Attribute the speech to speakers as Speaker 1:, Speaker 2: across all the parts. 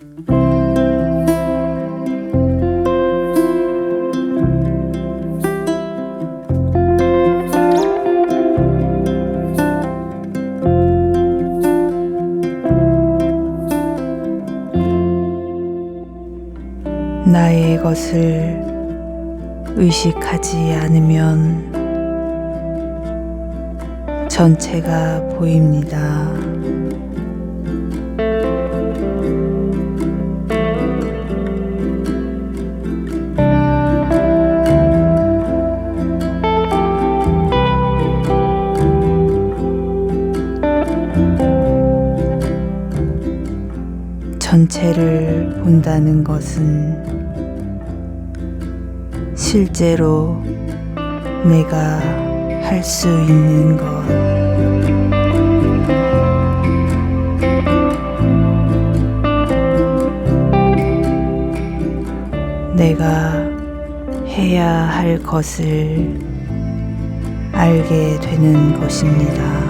Speaker 1: 나의 것을 의식하지 않으면 전체가 보입니다. 전체를 본다는 것은 실제로 내가 할 수 있는 것. 내가 해야 할 것을 알게 되는 것입니다.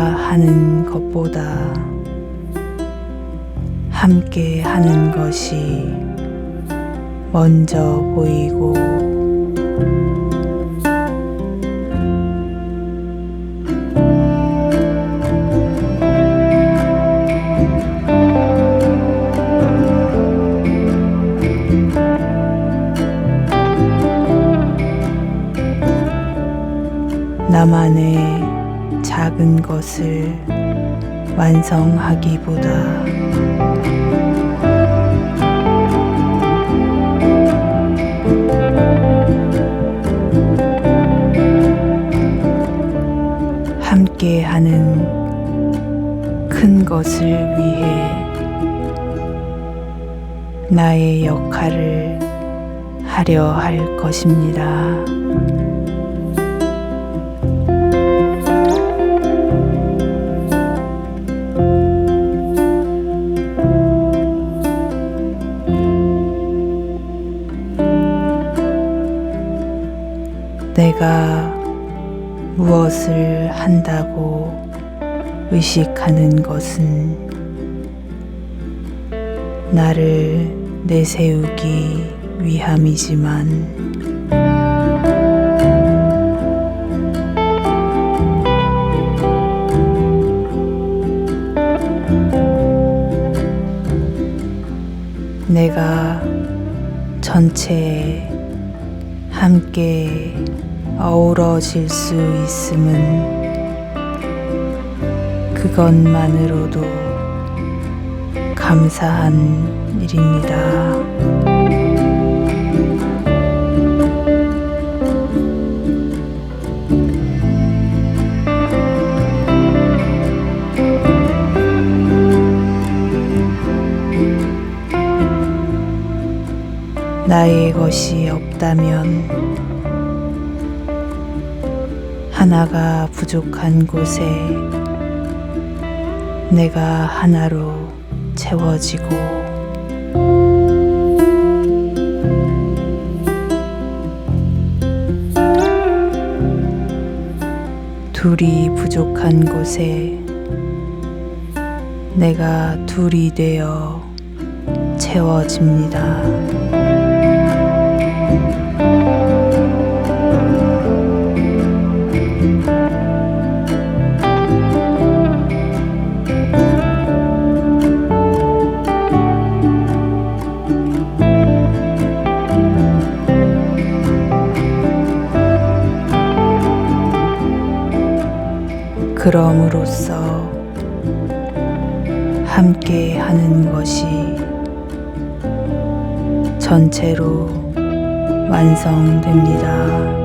Speaker 1: 하는 것보다 함께 하는 것이 먼저 보이고 나만의 작은 것을 완성하기보다 함께 하는 큰 것을 위해 나의 역할을 하려 할 것입니다. 무엇을 한다고 의식하는 것은 나를 내세우기 위함이지만 내가 전체에 함께 어우러질 수 있음은 그것만으로도 감사한 일입니다. 나의 것이 없다면 하나가 부족한 곳에 내가 하나로 채워지고 둘이 부족한 곳에 내가 둘이 되어 채워집니다. 그럼으로써 함께 하는 것이 전체로 완성됩니다.